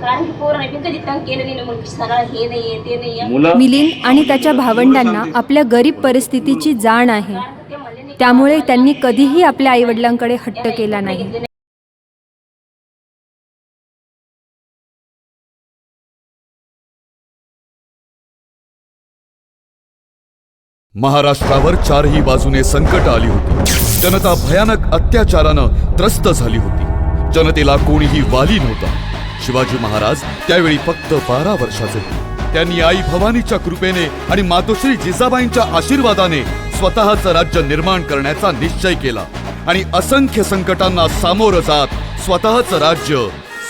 कारण की पोरं नाही कधी तंग केलं नाही ना मग सगळं हे नाहीये ते नाहीये मुलं मिलिंद आणि त्याच्या भावंडांना आपल्या गरीब परिस्थितीची जाण आहे. ते म्हणले नाही त्यामुळे त्यांनी कधीही आपल्या आईवडिलांकडे हट्ट केला नाही. महाराष्ट्रावर चारही बाजूने संकट आली होती. जनता भयानक अत्याचारानं त्रस्त झाली होती. जनतेला कोणीही वाली नव्हता. शिवाजी महाराज त्यावेळी फक्त बारा वर्षाचे. होते त्यांनी आई भवानीच्या कृपेने आणि मातोश्री जिजाबाईंच्या आशीर्वादाने स्वतःचं राज्य निर्माण करण्याचा निश्चय केला. आणि असंख्य संकटांना सामोरं जात स्वतःचं राज्य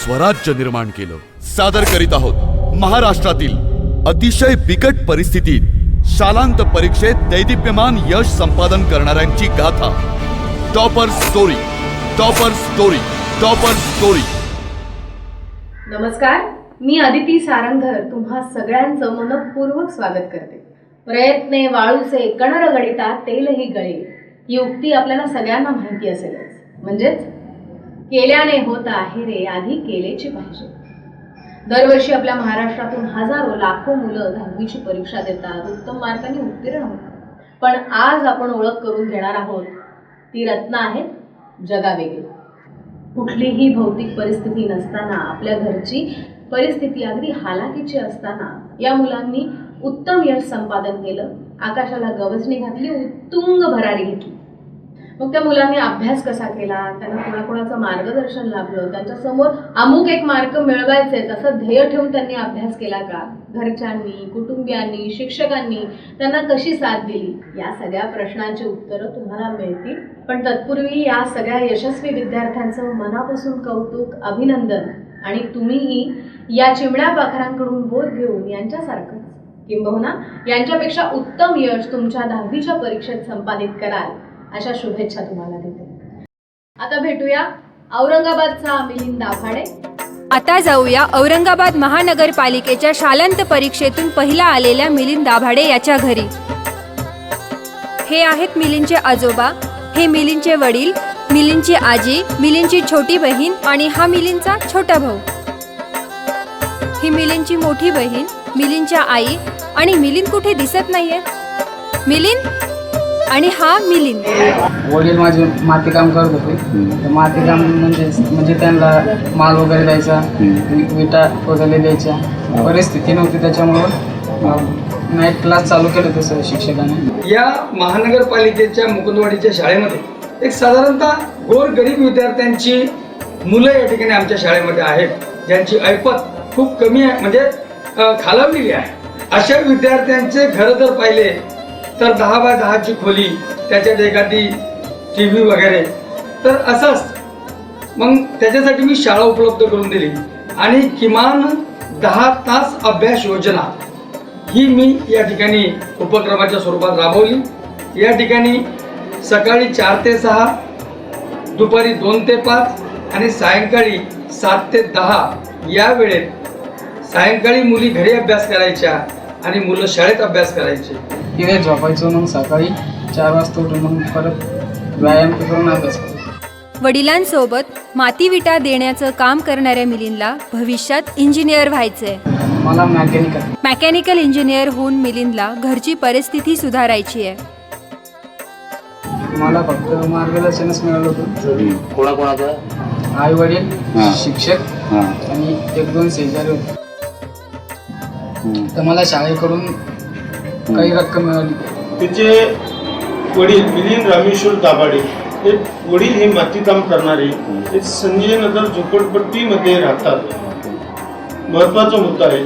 स्वराज्य निर्माण केलं. सादर करीत आहोत महाराष्ट्रातील अतिशय बिकट परिस्थितीत शालांत परीक्षेत दैदिप्यमान यश संपादन करणाऱ्यांची गाथा. Topper story topper story topper story. नमस्कार मी अदिती सारंगधर तुम्हा सगळ्यांचं मनपूर्वक स्वागत करते. प्रयत्ने वाळूचे कणर गणिता तेलही गळे. ही उक्ती आपल्याला सगळ्यांना माहिती असेलच. म्हणजेच केल्याने होत आहे रे आधी केलेची पाहिजे. दरवर्षी आपल्या महाराष्ट्रातून हजारो लाखो मुलं दहावीची परीक्षा देतात उत्तम मार्कांनी उत्तीर्ण होतात. पण आज आपण ओळख करून घेणार आहोत ती रत्न आहेत जगावेगळी. कुठलीही भौतिक परिस्थिती नसताना आपल्या घरची परिस्थिती अगदी हालाकीची असताना या मुलांनी उत्तम यश संपादन केलं. आकाशाला गवसणी घातली उत्तुंग भरारी घेतली. मग त्या मुलांनी अभ्यास कसा केला? त्यांना कोणाकोणाचं मार्गदर्शन लाभलं? त्यांच्यासमोर अमुक एक मार्क मिळवायचे असं ध्येय ठेवून त्यांनी अभ्यास केला का? घरच्यांनी कुटुंबियांनी शिक्षकांनी त्यांना कशी साथ दिली? या सगळ्या प्रश्नांची उत्तरं तुम्हाला मिळतील. पण तत्पूर्वी या सगळ्या यशस्वी विद्यार्थ्यांचं मनापासून कौतुक अभिनंदन आणि तुम्हीही या चिमण्या पाखरांकडून बोध घेऊन यांच्यासारखंच किंबहुना यांच्यापेक्षा उत्तम यश तुमच्या दहावीच्या परीक्षेत संपादित कराल. अशा शुभेच्छा तुम्हाला देते. आता भेटूया औरंगाबादचा मिलिंद दाभाडे आता जाऊया औरंगाबाद महानगरपालिकेच्या शालांत परीक्षेतून पहिला आलेल्या मिलिंद दाभाडे याच्या घरी. हे आहेत मिलिंदचे आजोबा हे मिलिंदचे वडील मिलिंदची आजी मिलिंदची छोटी बहीण आणि हा मिलिंदचा छोटा भाऊ. ही मिलिंदची मोठी बहीण मिलिंदच्या आई आणि मिलिंद कुठे दिसत नाहीये? मिलिंद? आणि हा मिलिंद. वडील माझे मातीकाम करत होते. तर मातीकाम म्हणजे म्हणजे त्यांना माल वगैरे द्यायचा वि- विटा वगैरे द्यायच्या. परिस्थिती नव्हती त्याच्यामुळं नाईट क्लास चालू केलं तसं शिक्षकाने. या महानगरपालिकेच्या मुकुंदवाडीच्या शाळेमध्ये एक साधारणतः गोरगरीब विद्यार्थ्यांची मुलं या ठिकाणी आमच्या शाळेमध्ये आहेत ज्यांची ऐपत खूप कमी आहे म्हणजे अ, खालावलेली आहे. अशा विद्यार्थ्यांचे घरं जर पाहिले तर दहा बाय दहाची खोली त्याच्यात एखादी टी व्ही वगैरे. तर असंच. मग त्याच्यासाठी मी शाळा उपलब्ध करून दिली. आणि किमान दहा तास अभ्यास योजना ही मी या ठिकाणी उपक्रमाच्या स्वरूपात राबवली. या ठिकाणी सकाळी चार ते सहा दुपारी दोन ते पाच आणि सायंकाळी सात ते दहा या वेळेत सायंकाळी मुली घरी अभ्यास करायच्या आणि मुलं शाळेत अभ्यास करायचे. तिथे झोपायचो मग सकाळी चार वाजता उठून मग परत व्यायाम करून अभ्यास वडिलांसोबत माती विटा देण्याचं काम करणाऱ्या मिलिंदला भविष्यात इंजिनियर व्हायचंय. मला मॅकॅनिकल मेकॅनिकल इंजिनियर होऊन मिलिंदला घरची परिस्थिती सुधारायची आहे. मला फक्त मार्गदर्शनच मिळालं होतं. कोणाकोणाचं? आई वडील हां. शिक्षक हां. आणि एक दोन शेजारी होते. तर मला शाळेकडून काही रक्कम मिळाली. त्याचे वडील मिलिंद रामेश्वर दाभाडे हे वडील हे मातीकाम करणारे हे संजय नगर झोपडपट्टीमध्ये राहतात. महत्त्वाचा मुद्दा आहे.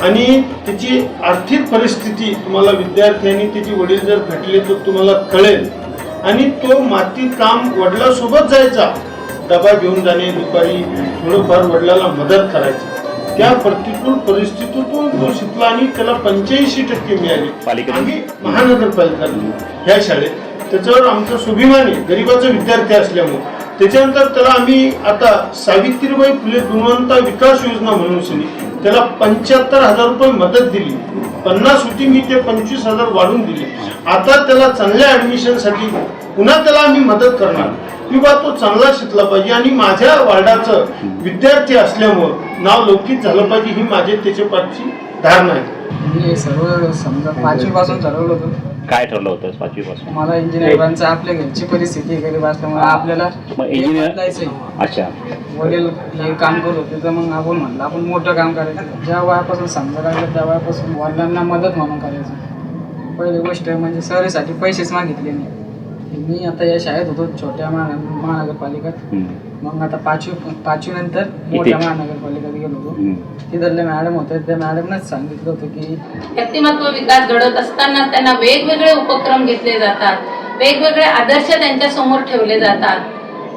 आणि त्याची आर्थिक परिस्थिती तुम्हाला विद्यार्थ्यांनी त्याचे वडील जर भेटले तर तुम्हाला कळेल. आणि तो माती काम वडिलासोबत जायचा. डबा घेऊन जाणे दुपारी थोडंफार वडिलाला मदत करायची. त्या प्रतिकूल परिस्थितीतून तो शिकला आणि त्याला पंच्याऐंशी टक्के मिळाले? आम्ही महानगरपालिका ह्या शाळेत. त्याच्यावर आमचा स्वाभिमान आहे. गरिबाचा विद्यार्थी असल्यामुळे. त्याच्यानंतर त्याला आम्ही आता सावित्रीबाई फुले गुणवंता विकास योजना म्हणून त्याला पंच्याहत्तर हजार रुपये मदत दिली. पन्नास होती मी ते पंचवीस हजार वाढून दिली. आता त्याला चांगल्या ऍडमिशनसाठी पुन्हा त्याला आम्ही मदत करणार. किंवा तो चांगला शिकला पाहिजे आणि माझ्या वार्डाचं विद्यार्थी असल्यामुळं नाव लौकिक झालं पाहिजे ही माझी त्याच्या पाठची धारणा आहे. मी हे सर्व समजा पाचवी पासून ठरवलं होतं. काय ठरलं होतं पाचवी पासून मला इंजिनियर बनायचं आपल्या घरची परिस्थिती गरीब असल्यामुळे आपल्याला हे बदलायचंय. अच्छा. वडील हे काम करत होते तर मग आपण म्हणलं आपण मोठं काम करायचं. ज्या वयापासून समजा लागलं त्या वयापासून वडिलांना मदत म्हणून करायचं. पहिली गोष्ट म्हणजे सहलीसाठी पैसेच मागितले नाही. मी आता या शाळेत होतो छोट्या महानगर महानगरपालिकेत. मग आता पाचवी पाचवी नंतर मोठ्या महानगरपालिकेत गेलो होतो. तिथले मॅडम होते त्या मॅडमनंच सांगितलं होतं की व्यक्तिमत्व विकास घडवत असताना त्यांना वेगवेगळे उपक्रम घेतले जातात. वेगवेगळे आदर्श त्यांच्यासमोर ठेवले जातात.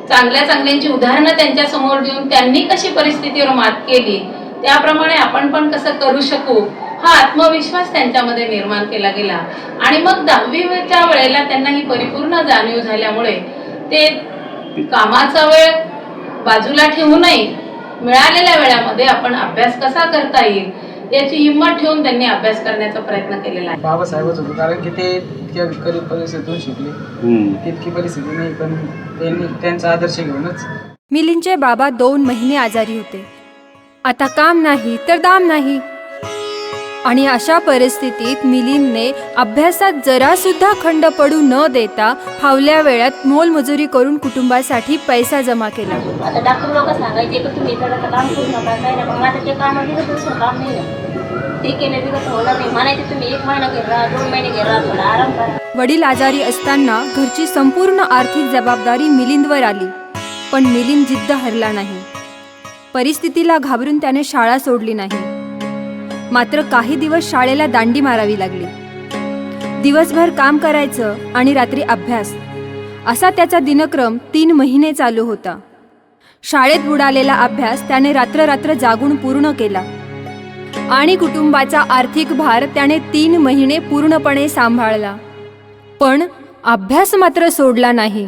चांगल्या चांगल्यांची उदाहरणं त्यांच्यासमोर देऊन त्यांनी कशी परिस्थितीवर मात केली त्याप्रमाणे आपण पण कसं करू शकू? हा आत्मविश्वास त्यांच्यामध्ये निर्माण केला गेला. आणि मग दहावीच्या वेळेला त्यांना ही परिपूर्ण जाणीव झाल्यामुळे ते कामाचा वेळ बाजूला ठेवूनही मिळालेल्या वेळामध्ये आपण अभ्यास कसा करता येईल याची हिंमत ठेवून त्यांनी अभ्यास करण्याचा प्रयत्न केलेला आहे. बाबासाहेबच होते कारण की ते इतक्या गरीब परिस्थितीतून शिकले. तितकी परिस्थिती नाही पण त्यांनी त्यांचा आदर्श घेऊनच मिलिंदचे बाबा दोन महिने आजारी होते. आता काम नाही तर दाम नाही. आणि अशा परिस्थितीत मिलिंदने अभ्यासात जरा सुद्धा खंड पडू न देता फावल्या वेळात मोलमजुरी करून कुटुंबासाठी पैसा जमा केला. आता डॉक्टर लोक सांगायचे की तुम्ही इथं काम करू नका काय नका. मग आता ते काम बिगत दुसरं काम नाही ना ते केलं बिगत होणार नाही. म्हणायचे तुम्ही एक महिना घेत राहा दोन महिने घेत राहा थोडा आराम करा. वडील आजारी असताना घरची संपूर्ण आर्थिक जबाबदारी मिलिंदवर आली. पण मिलिंद जिद्द हरला नाही. परिस्थितीला घाबरून त्याने शाळा सोडली नाही. मात्र काही दिवस शाळेला दांडी मारावी लागली. दिवसभर काम करायचं आणि रात्री अभ्यास. असा त्याचा दिनक्रम तीन महिने चालू होता. शाळेत बुडालेला अभ्यास त्याने रात्र रात्र जागून पूर्ण केला. आणि कुटुंबाचा आर्थिक भार त्याने तीन महिने पूर्णपणे सांभाळला. पण अभ्यास मात्र सोडला नाही.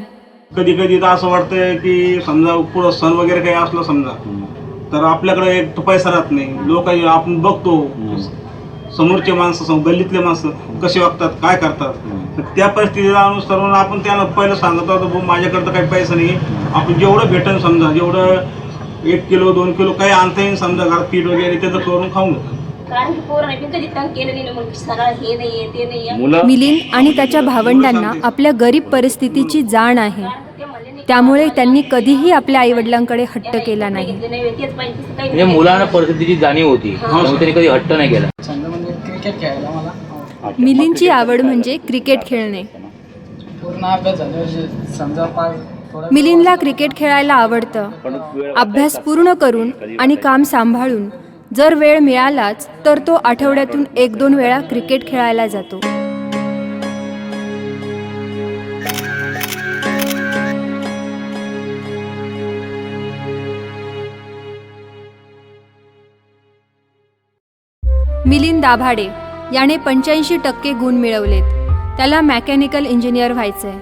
कधी कधी तर असं वाटतंय की समजा पुढं सण वगैरे काही असलं समजा. तर आपल्याकडे एक तो पैसा राहत नाही. लोक आपण बघतो. समोरचे माणसं सम- गल्लीतले माणसं कसे वागतात काय करतात? तर त्या परिस्थितीला अनुसरून आपण त्यांना पहिलं सांगत होतो भाऊ माझ्याकडे तर काही पैसा नाही. आपण जेवढं भेटन समजा जेवढं एक किलो दोन किलो काही आणता येईल समजा घरात पीठ वगैरे त्याचं करून खाऊन हे मिलिंद आणि त्याच्या भावंडांना आपल्या गरीब परिस्थितीची जाण आहे. त्यामुळे त्यांनी कधीही आपल्या आईवडिलांकडे हट्ट केला नाही. म्हणजे नाही. मुलांना परिस्थितीची जाणीव होती त्यांनी कधी हट्ट नाही केला. म्हणजे क्रिकेट खेळायला मला आवडतं. मिलिंदची आवड म्हणजे क्रिकेट खेळणे. पूर्ण अभ्यास झाल्यावर जे समजा पाच थोडा मिलिंदला क्रिकेट खेळायला आवडतं. अभ्यास पूर्ण करून आणि काम सांभाळून. जर वेळ मिळालाच तर तो आठवड्यातून एक दोन वेळा क्रिकेट खेळायला जातो. मिलिंद दाभाडे याने पंच्याऐंशी टक्के गुण मिळवलेत. त्याला मेकॅनिकल इंजिनियर व्हायचंय.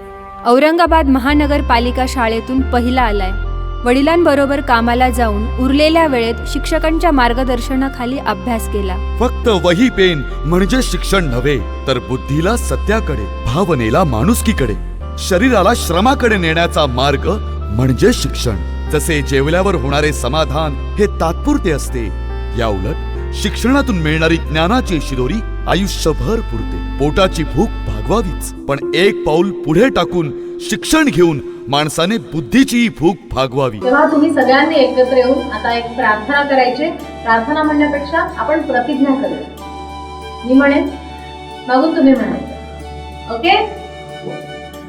औरंगाबाद महानगरपालिका शाळेतून पहिला आलाय. वडिलांबरोबर कामाला जाऊन उरलेल्या वेळेत शिक्षकांच्या मार्गदर्शनाखाली अभ्यास केला. फक्त वही पेन म्हणजे शिक्षण नव्हे तर बुद्धीला सत्याकडे भावनेला माणुसकीकडे शरीराला श्रमाकडे नेण्याचा मार्ग म्हणजे शिक्षण. जसे जेवल्यावर होणारे समाधान हे तात्पुरते असते या उलट शिक्षणातून मिळणारी ज्ञानाची शिदोरी आयुष्यभर पुरते. पोटाची भूक भागवावीच. पण एक पाऊल पुढे टाकून शिक्षण घेऊन माणसाने बुद्धीचीही भूक भागवावी. तेव्हा तुम्ही सगळ्यांनी एकत्र येऊन आता एक प्रार्थना करायची. प्रार्थना म्हणण्यापेक्षा आपण प्रतिज्ञा करूया. मी म्हणेन मागून तुम्ही म्हणायचं ओके?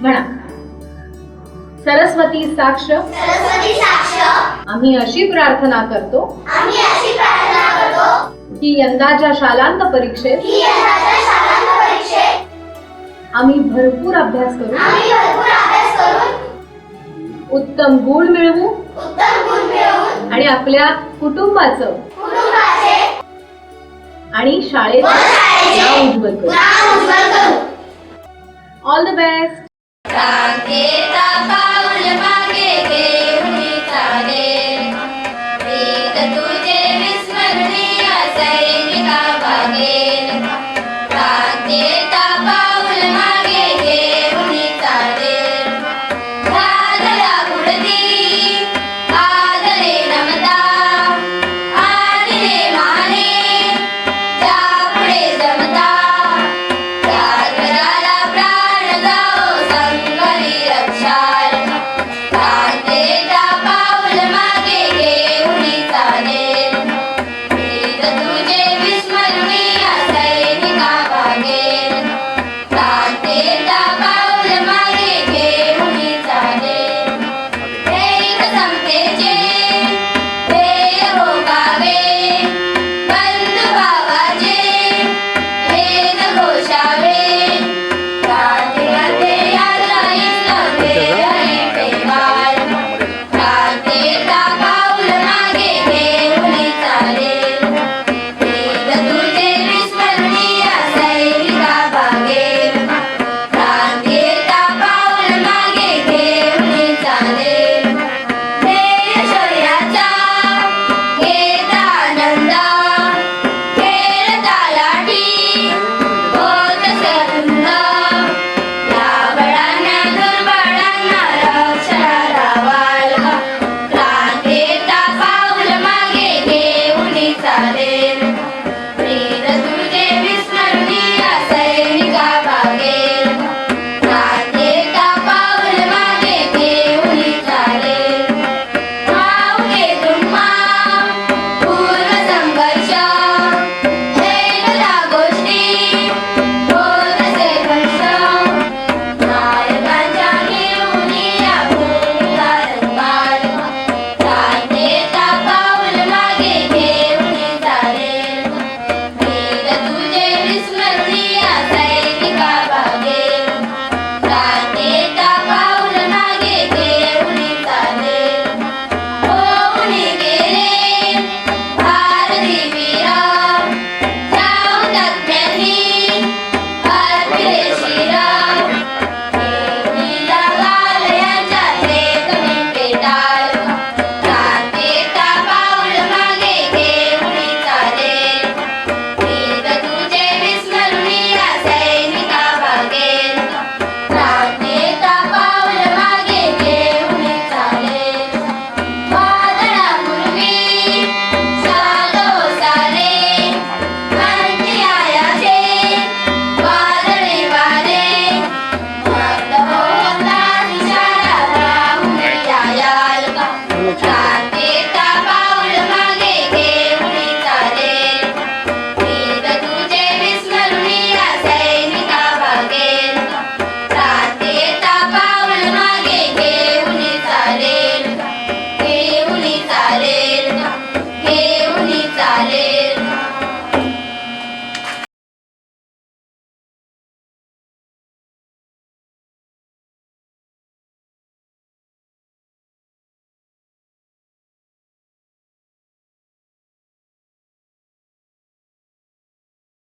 म्हणा. सरस्वती साक्ष. आम्ही अशी प्रार्थना करतो. की यंदाच्या शालांत परीक्षेत आम्ही भरपूर अभ्यास करू. उत्तम गुण मिळवू. आणि आपल्या कुटुंबाचं आणि शाळेत नाव उज्ज्वल करू. All the best